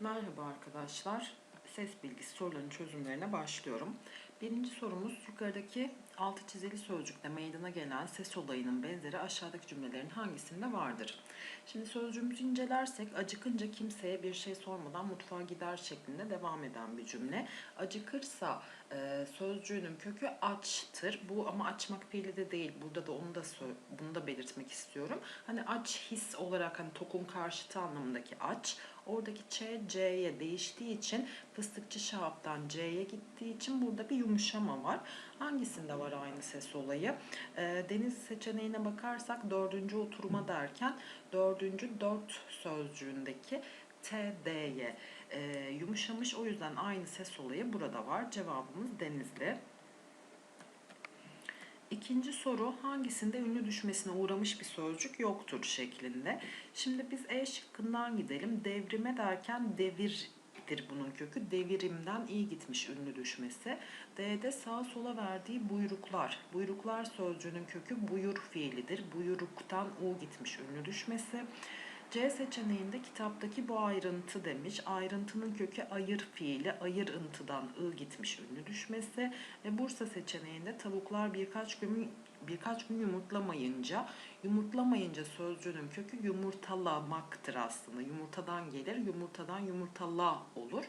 Merhaba arkadaşlar. Ses bilgisi sorularının çözümlerine başlıyorum. Birinci sorumuz yukarıdaki altı çizili sözcükte meydana gelen ses olayının benzeri aşağıdaki cümlelerin hangisinde vardır? Şimdi sözcüğümüzü incelersek acıkınca kimseye bir şey sormadan mutfağa gider şeklinde devam eden bir cümle. Acıkırsa e, sözcüğünün kökü açtır. Bu ama açmak fiili de değil. Burada da onu da bunu da belirtmek istiyorum. Hani aç his olarak hani tokun karşıtı anlamındaki aç. Oradaki ç c'ye değiştiği için fıstıkçı şahaptan c'ye gittiği için burada bir yumuşama var. Hangisinde var aynı ses olayı? E, deniz seçeneğine bakarsak dördüncü oturuma derken dördüncü dört sözcüğündeki TD'ye e, yumuşamış. O yüzden aynı ses olayı burada var. Cevabımız Denizli. İkinci soru hangisinde ünlü düşmesine uğramış bir sözcük yoktur şeklinde. Şimdi biz E şıkkından gidelim. Devrime derken devirdir bunun kökü. Devirimden iyi gitmiş ünlü düşmesi. D'de sağa sola verdiği buyruklar. Buyruklar sözcüğünün kökü buyur fiilidir. Buyruktan u gitmiş ünlü düşmesi. C seçeneğinde kitaptaki bu ayrıntı demiş. Ayrıntının kökü ayır fiili, ayır ıntıdan ı gitmiş ünlü düşmesi. Ve Bursa seçeneğinde tavuklar birkaç gün birkaç gün yumurtlamayınca, yumurtlamayınca sözcüğünün kökü yumurtalamaktır aslında. Yumurtadan gelir, yumurtadan yumurtala olur.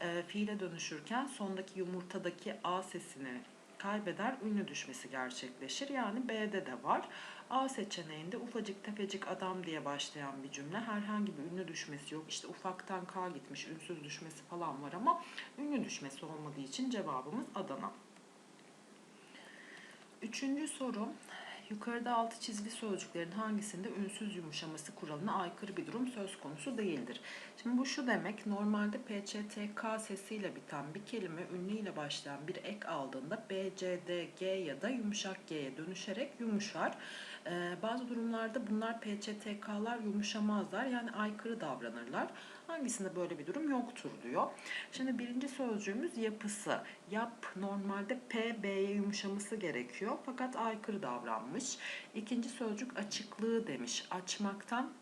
E, fiile dönüşürken sondaki yumurtadaki a sesini kaybeder, ünlü düşmesi gerçekleşir. Yani B'de de var. A seçeneğinde ufacık tefecik adam diye başlayan bir cümle. Herhangi bir ünlü düşmesi yok. İşte ufaktan K gitmiş, ünsüz düşmesi falan var ama ünlü düşmesi olmadığı için cevabımız Adana. Üçüncü soru. Yukarıda altı çizili sözcüklerin hangisinde ünsüz yumuşaması kuralına aykırı bir durum söz konusu değildir? Şimdi bu şu demek, normalde PÇTK sesiyle biten bir kelime ünlüyle başlayan bir ek aldığında B, ya da yumuşak G'ye dönüşerek yumuşar. Ee, bazı durumlarda bunlar PÇTK'lar yumuşamazlar yani aykırı davranırlar. Hangisinde böyle bir durum yoktur diyor. Şimdi birinci sözcüğümüz yapısı. Yap normalde P, yumuşaması gerekiyor fakat aykırı davranmış. İkinci sözcük açıklığı demiş. Açmaktan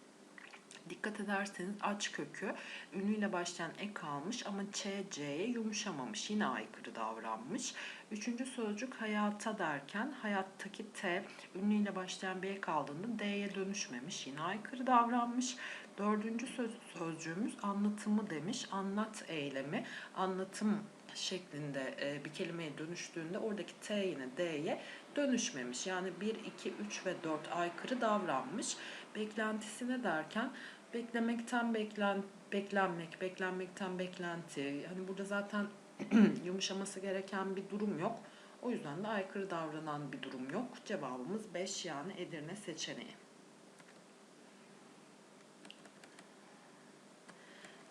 Dikkat ederseniz aç kökü ünlüyle başlayan ek almış ama ç, c'ye yumuşamamış. Yine aykırı davranmış. Üçüncü sözcük hayata derken hayattaki t ünlüyle başlayan bir ek aldığında d'ye dönüşmemiş. Yine aykırı davranmış. Dördüncü söz, sözcüğümüz anlatımı demiş. Anlat eylemi. Anlatım şeklinde e, bir kelimeye dönüştüğünde oradaki T yine D'ye dönüşmemiş. Yani 1, 2, 3 ve 4 aykırı davranmış. Beklentisine derken beklemekten beklen, beklenmek, beklenmekten beklenti. Hani burada zaten yumuşaması gereken bir durum yok. O yüzden de aykırı davranan bir durum yok. Cevabımız 5 yani Edirne seçeneği.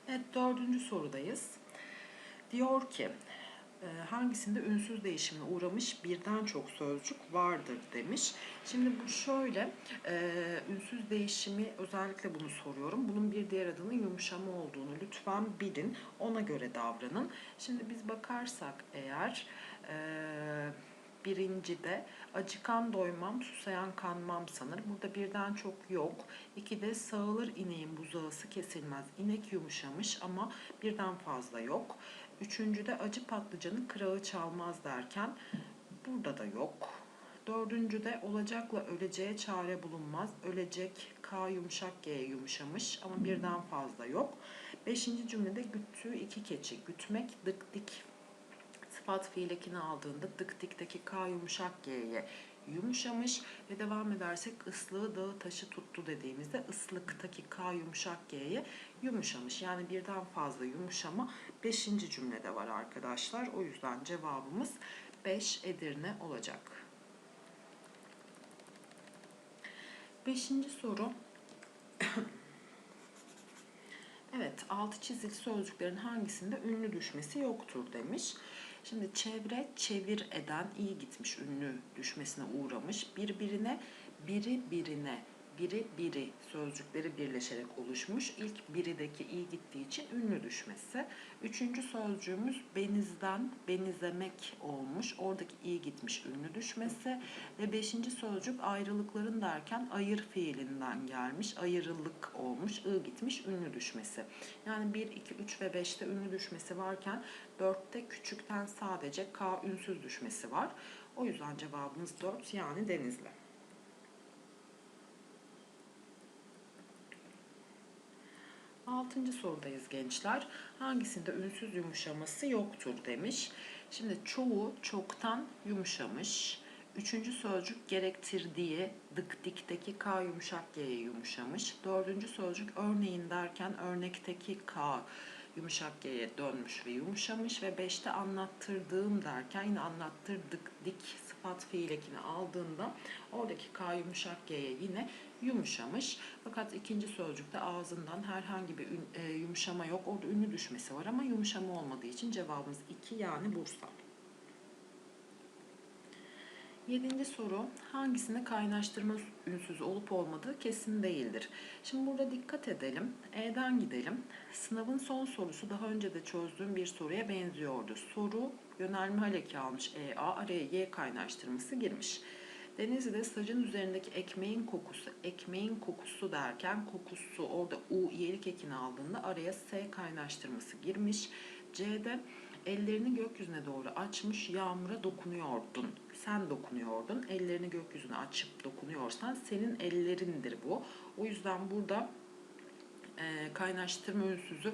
Evet dördüncü sorudayız. Diyor ki hangisinde ünsüz değişimine uğramış birden çok sözcük vardır demiş. Şimdi bu şöyle e, ünsüz değişimi özellikle bunu soruyorum. Bunun bir diğer adının yumuşama olduğunu lütfen bilin. Ona göre davranın. Şimdi biz bakarsak eğer e, birincide acıkan doymam, susayan kanmam sanır. Burada birden çok yok. İkide sağılır ineğin buzağısı kesilmez. İnek yumuşamış ama birden fazla yok. Üçüncüde acı patlıcanın kırağı çalmaz derken burada da yok. Dördüncüde olacakla öleceğe çare bulunmaz. Ölecek K yumuşak G yumuşamış ama birden fazla yok. Beşinci cümlede güttüğü iki keçi. Gütmek dık dik sıfat fiil ekini aldığında dık dikteki K yumuşak G'ye yumuşamış ve devam edersek ıslığı dağı taşı tuttu dediğimizde ıslıktaki K yumuşak G'ye yumuşamış. Yani birden fazla yumuşama 5. cümlede var arkadaşlar. O yüzden cevabımız 5 Edirne olacak. Beşinci soru. Evet, altı çizili sözcüklerin hangisinde ünlü düşmesi yoktur demiş. Şimdi çevre çevir eden iyi gitmiş ünlü düşmesine uğramış. Birbirine biri birine biri biri sözcükleri birleşerek oluşmuş. İlk birideki i gittiği için ünlü düşmesi. Üçüncü sözcüğümüz benizden benizemek olmuş. Oradaki i gitmiş ünlü düşmesi. Ve beşinci sözcük ayrılıkların derken ayır fiilinden gelmiş. Ayrılık olmuş. I gitmiş ünlü düşmesi. Yani 1, 2, 3 ve 5'te ünlü düşmesi varken 4'te küçükten sadece k ünsüz düşmesi var. O yüzden cevabımız 4 yani Denizli. Altıncı sorudayız gençler. Hangisinde ünsüz yumuşaması yoktur demiş. Şimdi çoğu çoktan yumuşamış. Üçüncü sözcük gerektirdiği dık dikteki K yumuşak G'ye yumuşamış. Dördüncü sözcük örneğin derken örnekteki K yumuşak G'ye dönmüş ve yumuşamış ve beşte anlattırdığım derken yine anlattırdık dik sıfat fiil ekini aldığında oradaki K yumuşak G'ye yine yumuşamış. Fakat ikinci sözcükte ağzından herhangi bir ün- e, yumuşama yok. Orada ünlü düşmesi var ama yumuşama olmadığı için cevabımız 2 yani Bursa. Yedinci soru hangisinde kaynaştırma ünsüzü olup olmadığı kesin değildir. Şimdi burada dikkat edelim. E'den gidelim. Sınavın son sorusu daha önce de çözdüğüm bir soruya benziyordu. Soru yönelme haleki almış EA araya Y kaynaştırması girmiş. Denizli'de sacın üzerindeki ekmeğin kokusu, ekmeğin kokusu derken kokusu orada U iyelik ekini aldığında araya S kaynaştırması girmiş. C'de ellerini gökyüzüne doğru açmış yağmura dokunuyordun. Sen dokunuyordun. Ellerini gökyüzüne açıp dokunuyorsan senin ellerindir bu. O yüzden burada e, kaynaştırma ünsüzü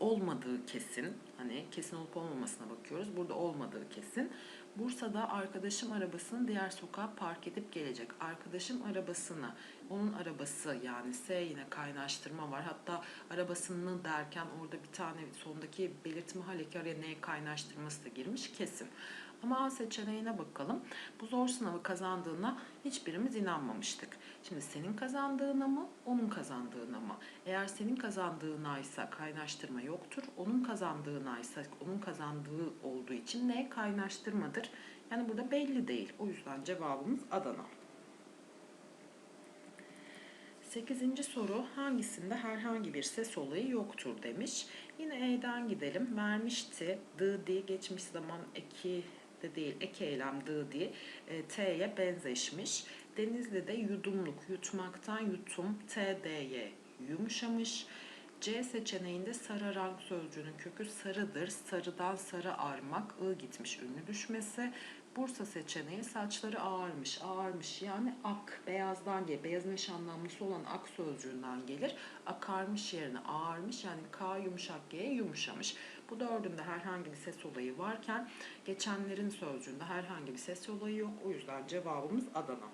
olmadığı kesin. Hani kesin olup olmamasına bakıyoruz. Burada olmadığı kesin. Bursa'da arkadaşım arabasını diğer sokağa park edip gelecek. Arkadaşım arabasını, onun arabası yani S yine kaynaştırma var. Hatta arabasını derken orada bir tane sondaki belirtme haleki araya N kaynaştırması da girmiş kesin. Ama A seçeneğine bakalım. Bu zor sınavı kazandığına hiçbirimiz inanmamıştık. Şimdi senin kazandığına mı, onun kazandığına mı? Eğer senin kazandığına ise kaynaştırma yoktur. Onun kazandığına ise onun kazandığı olduğu için ne kaynaştırmadır? Yani burada belli değil. O yüzden cevabımız Adana. Sekizinci soru hangisinde herhangi bir ses olayı yoktur demiş. Yine E'den gidelim. Vermişti. D diye geçmiş zaman eki de değil ek eylem D diye e, T'ye benzeşmiş. Denizli'de yudumluk, yutmaktan yutum, T, D'ye yumuşamış. C seçeneğinde sararan sözcüğünün kökü sarıdır. Sarıdan sarı armak, I gitmiş ünlü düşmesi. Bursa seçeneği saçları ağarmış, ağarmış yani ak, beyazdan gelir. Beyazın eş anlamlısı olan ak sözcüğünden gelir. Akarmış yerine ağarmış yani K yumuşak G'ye yumuşamış. Bu dördünde herhangi bir ses olayı varken geçenlerin sözcüğünde herhangi bir ses olayı yok. O yüzden cevabımız Adana.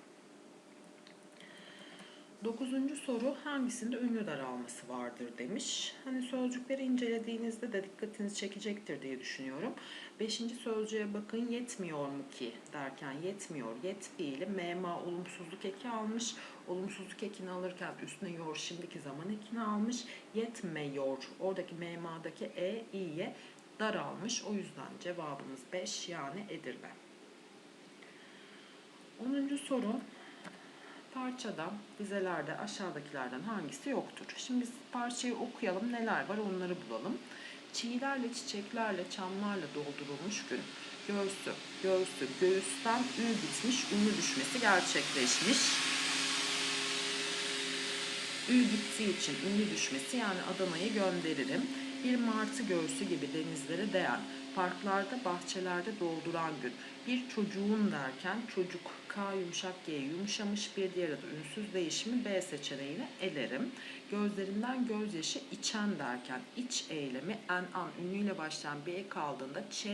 Dokuzuncu soru hangisinde ünlü daralması vardır demiş. Hani sözcükleri incelediğinizde de dikkatinizi çekecektir diye düşünüyorum. Beşinci sözcüğe bakın yetmiyor mu ki derken yetmiyor. Yet fiili mema olumsuzluk eki almış. Olumsuzluk ekini alırken üstüne yor şimdiki zaman ekini almış. Yetmiyor. Oradaki memadaki e, i'ye daralmış. O yüzden cevabımız 5 yani Edirne. Onuncu soru parçada dizelerde aşağıdakilerden hangisi yoktur? Şimdi biz parçayı okuyalım neler var onları bulalım. Çiğlerle, çiçeklerle, çamlarla doldurulmuş gün. Göğsü, göğsü, göğüsten ü gitmiş, ünlü düşmesi gerçekleşmiş. Ü gittiği için ünlü düşmesi yani Adana'yı gönderirim. Bir martı göğsü gibi denizlere değen, parklarda, bahçelerde dolduran gün. Bir çocuğun derken çocuk K yumuşak G yumuşamış bir diğer adı ünsüz değişimi B seçeneğini elerim. Gözlerinden gözyaşı içen derken iç eylemi en an ünlüyle başlayan ek kaldığında Ç,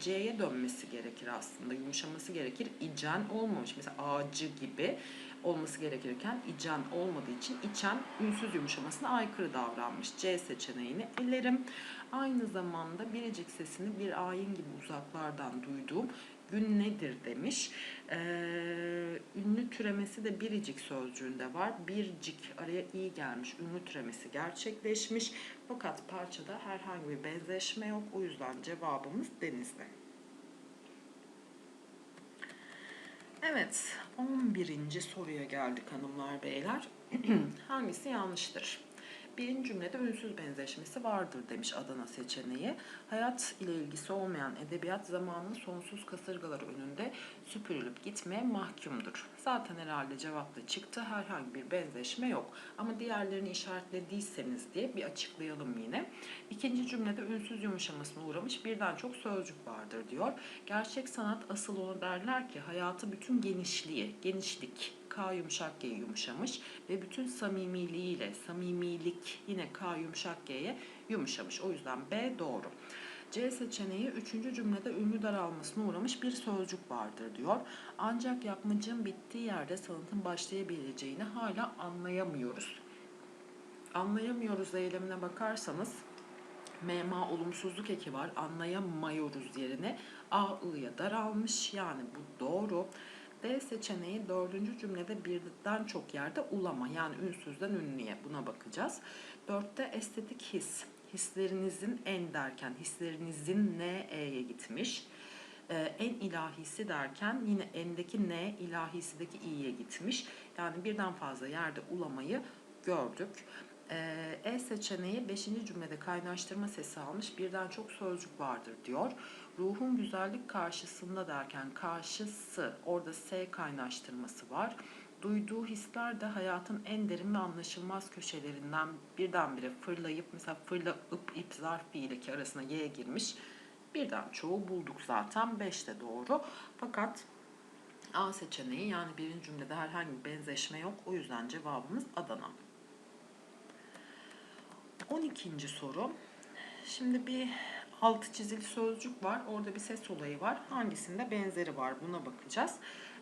C'ye dönmesi gerekir aslında. Yumuşaması gerekir. İcen olmamış. Mesela ağacı gibi olması gerekirken icen olmadığı için içen ünsüz yumuşamasına aykırı davranmış. C seçeneğini elerim. Aynı zamanda biricik sesini bir ayin gibi uzaklardan duyduğum gün nedir demiş. Ee, ünlü türemesi de biricik sözcüğünde var. Bircik araya i gelmiş. Ünlü türemesi gerçekleşmiş. Fakat parçada herhangi bir benzeşme yok. O yüzden cevabımız denizli. Evet, 11. soruya geldik hanımlar beyler. Hangisi yanlıştır? Birinci cümlede ünsüz benzeşmesi vardır demiş Adana seçeneği. Hayat ile ilgisi olmayan edebiyat zamanın sonsuz kasırgalar önünde süpürülüp gitmeye mahkumdur. Zaten herhalde cevapta çıktı. Herhangi bir benzeşme yok. Ama diğerlerini işaretlediyseniz diye bir açıklayalım yine. İkinci cümlede ünsüz yumuşamasına uğramış birden çok sözcük vardır diyor. Gerçek sanat asıl onu derler ki hayatı bütün genişliği, genişlik, K yumuşak G yumuşamış ve bütün samimiliğiyle samimilik yine K yumuşak G'ye yumuşamış. O yüzden B doğru. C seçeneği üçüncü cümlede ünlü daralmasına uğramış bir sözcük vardır diyor. Ancak yapmacığın bittiği yerde sanatın başlayabileceğini hala anlayamıyoruz. Anlayamıyoruz eylemine bakarsanız MMA olumsuzluk eki var. Anlayamıyoruz yerine A-ı'ya daralmış. Yani bu doğru. D seçeneği dördüncü cümlede birden çok yerde ulama yani ünsüzden ünlüye buna bakacağız. Dörtte estetik his. Hislerinizin en derken hislerinizin ne e'ye gitmiş. Ee, en ilahisi derken yine endeki ne ilahisideki i'ye gitmiş. Yani birden fazla yerde ulamayı gördük. Ee, E seçeneği 5. cümlede kaynaştırma sesi almış birden çok sözcük vardır diyor. Ruhun güzellik karşısında derken karşısı orada S kaynaştırması var. Duyduğu hisler de hayatın en derin ve anlaşılmaz köşelerinden birdenbire fırlayıp mesela fırla ıp ip zarf fiili ki arasına Y girmiş. Birden çoğu bulduk zaten. 5 de doğru. Fakat A seçeneği yani birinci cümlede herhangi bir benzeşme yok. O yüzden cevabımız Adana. 12. soru. Şimdi bir altı çizili sözcük var. Orada bir ses olayı var. Hangisinde benzeri var buna bakacağız.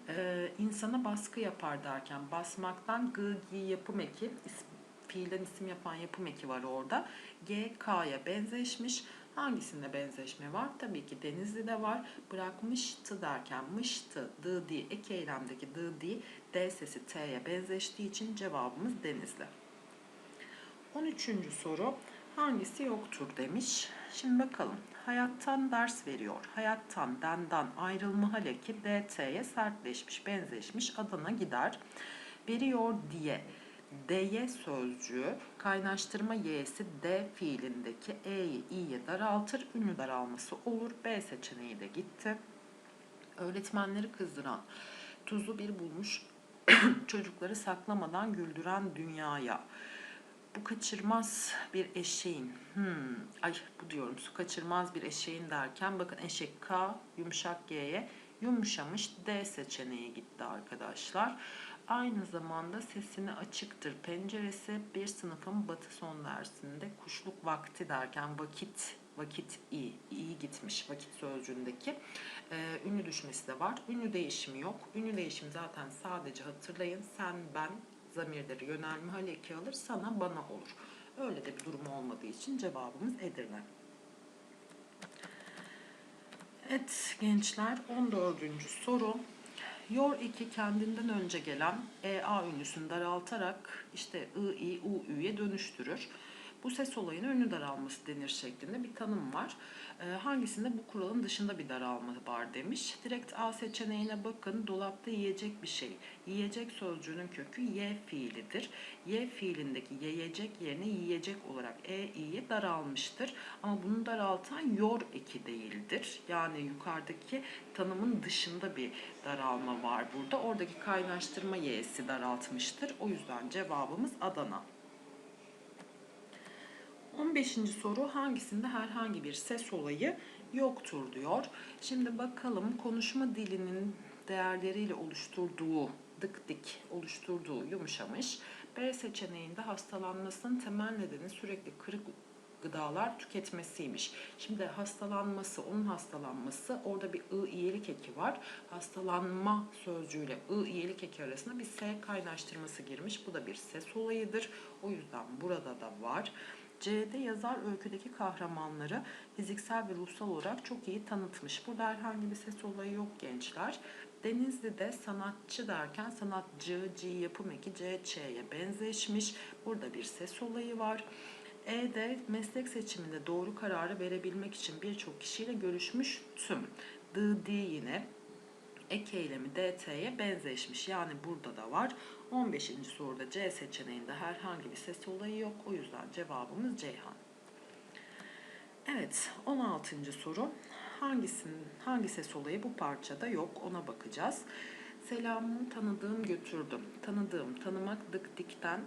Ee, insana baskı yapar derken basmaktan gı gi yapım eki is- fiilden isim yapan yapım eki var orada. G K'ya benzeşmiş. Hangisinde benzeşme var? Tabii ki Denizli'de var. Bırakmıştı derken mıştı, dı di, ek eylemdeki dı di, D sesi T'ye benzeştiği için cevabımız Denizli. 13. soru hangisi yoktur demiş. Şimdi bakalım. Hayattan ders veriyor. Hayattan, denden ayrılma haleki DT'ye sertleşmiş, benzeşmiş. Adana gider. Veriyor diye. D'ye sözcüğü kaynaştırma y'si D fiilindeki e'yi i'ye daraltır. Ünlü daralması olur. B seçeneği de gitti. Öğretmenleri kızdıran tuzu bir bulmuş çocukları saklamadan güldüren dünyaya. Bu kaçırmaz bir eşeğin. Hmm, ay bu diyorum su kaçırmaz bir eşeğin derken bakın eşek K yumuşak G'ye yumuşamış D seçeneği gitti arkadaşlar. Aynı zamanda sesini açıktır penceresi bir sınıfın batı son dersinde kuşluk vakti derken vakit vakit iyi, iyi gitmiş vakit sözcüğündeki e, ünlü düşmesi de var. Ünlü değişimi yok. Ünlü değişimi zaten sadece hatırlayın sen ben zamirleri yönelme hal eki alır sana bana olur. Öyle de bir durum olmadığı için cevabımız Edirne. Evet gençler 14. soru. Yor 2 kendinden önce gelen EA ünlüsünü daraltarak işte I, I, U, Ü'ye dönüştürür. Bu ses olayına ünlü daralması denir şeklinde bir tanım var. Ee, hangisinde bu kuralın dışında bir daralma var demiş. Direkt A seçeneğine bakın. Dolapta yiyecek bir şey. Yiyecek sözcüğünün kökü ye fiilidir. Ye fiilindeki yiyecek yerine yiyecek olarak e i'ye daralmıştır. Ama bunu daraltan yor eki değildir. Yani yukarıdaki tanımın dışında bir daralma var burada. Oradaki kaynaştırma y'si daraltmıştır. O yüzden cevabımız Adana. 15. soru hangisinde herhangi bir ses olayı yoktur diyor. Şimdi bakalım konuşma dilinin değerleriyle oluşturduğu dık dik oluşturduğu yumuşamış. B seçeneğinde hastalanmasının temel nedeni sürekli kırık gıdalar tüketmesiymiş. Şimdi hastalanması, onun hastalanması orada bir ı iyelik eki var. Hastalanma sözcüğüyle ı iyelik eki arasında bir s kaynaştırması girmiş. Bu da bir ses olayıdır. O yüzden burada da var. C'de yazar öyküdeki kahramanları fiziksel ve ruhsal olarak çok iyi tanıtmış. Burada herhangi bir ses olayı yok gençler. Denizli'de sanatçı derken sanatçı, C yapım eki C, Ç'ye benzeşmiş. Burada bir ses olayı var. E'de meslek seçiminde doğru kararı verebilmek için birçok kişiyle görüşmüş tüm. D, D yine ek eylemi DT'ye benzeşmiş. Yani burada da var. 15. soruda C seçeneğinde herhangi bir ses olayı yok. O yüzden cevabımız Ceyhan. Evet, 16. soru. Hangisinin hangi ses olayı bu parçada yok ona bakacağız. Selamın tanıdığım götürdüm. Tanıdığım, tanımak dık dikten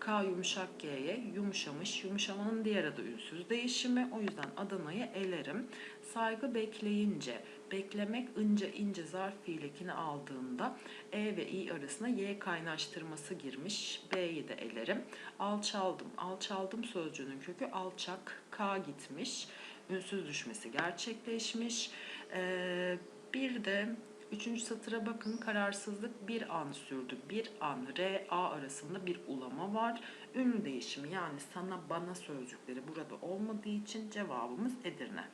K yumuşak G'ye yumuşamış. Yumuşamanın diğer adı ünsüz değişimi. O yüzden Adana'yı elerim. Saygı bekleyince, beklemek ince ince zarf fiilekini aldığında E ve İ arasına Y kaynaştırması girmiş. B'yi de elerim. Alçaldım. Alçaldım sözcüğünün kökü alçak. K gitmiş. Ünsüz düşmesi gerçekleşmiş. Ee, bir de Üçüncü satıra bakın kararsızlık bir an sürdü. Bir an R, A arasında bir ulama var. Ünlü değişimi yani sana bana sözcükleri burada olmadığı için cevabımız Edirne.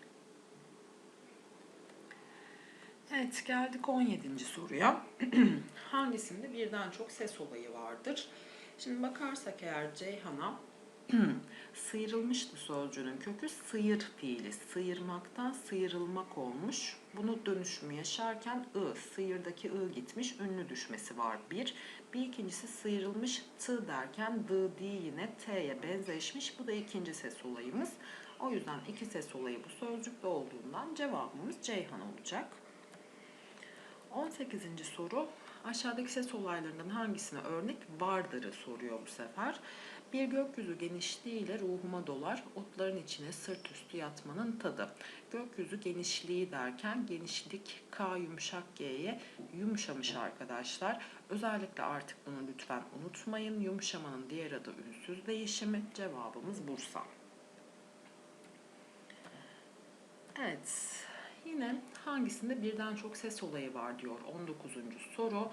Evet geldik 17. soruya. Hangisinde birden çok ses olayı vardır? Şimdi bakarsak eğer Ceyhan'a sıyrılmıştı sözcüğünün kökü sıyır fiili. Sıyırmaktan sıyrılmak olmuş. Bunu dönüşümü yaşarken ı, sıyırdaki ı gitmiş, ünlü düşmesi var bir. Bir ikincisi sıyrılmış tı derken dı di yine t'ye benzeşmiş. Bu da ikinci ses olayımız. O yüzden iki ses olayı bu sözcükte olduğundan cevabımız Ceyhan olacak. 18. soru aşağıdaki ses olaylarından hangisine örnek vardır'ı soruyor bu sefer. Bir gökyüzü genişliğiyle ruhuma dolar, otların içine sırt üstü yatmanın tadı. Gökyüzü genişliği derken genişlik K yumuşak G'ye yumuşamış arkadaşlar. Özellikle artık bunu lütfen unutmayın. Yumuşamanın diğer adı ünsüz değişimi. Cevabımız Bursa. Evet. Yine hangisinde birden çok ses olayı var diyor 19. soru.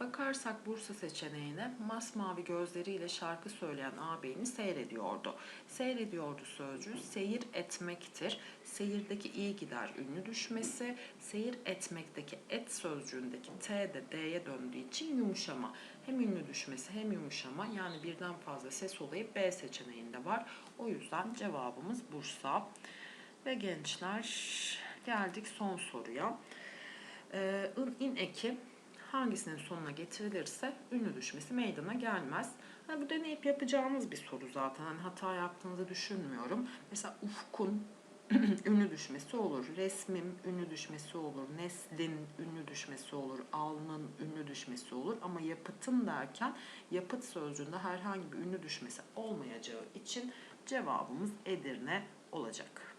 Bakarsak Bursa seçeneğine masmavi gözleriyle şarkı söyleyen ağabeyini seyrediyordu. Seyrediyordu sözcüğü seyir etmektir. Seyirdeki iyi gider ünlü düşmesi. Seyir etmekteki et sözcüğündeki T de D'ye döndüğü için yumuşama. Hem ünlü düşmesi hem yumuşama yani birden fazla ses olayı B seçeneğinde var. O yüzden cevabımız Bursa. Ve gençler geldik son soruya. Ee, ın in eki hangisinin sonuna getirilirse ünlü düşmesi meydana gelmez. Hani bu deneyip yapacağımız bir soru zaten. Hani hata yaptığınızı düşünmüyorum. Mesela ufkun ünlü düşmesi olur. Resmim ünlü düşmesi olur. Neslin ünlü düşmesi olur. Alnın ünlü düşmesi olur. Ama yapıtın derken yapıt sözcüğünde herhangi bir ünlü düşmesi olmayacağı için cevabımız Edirne olacak.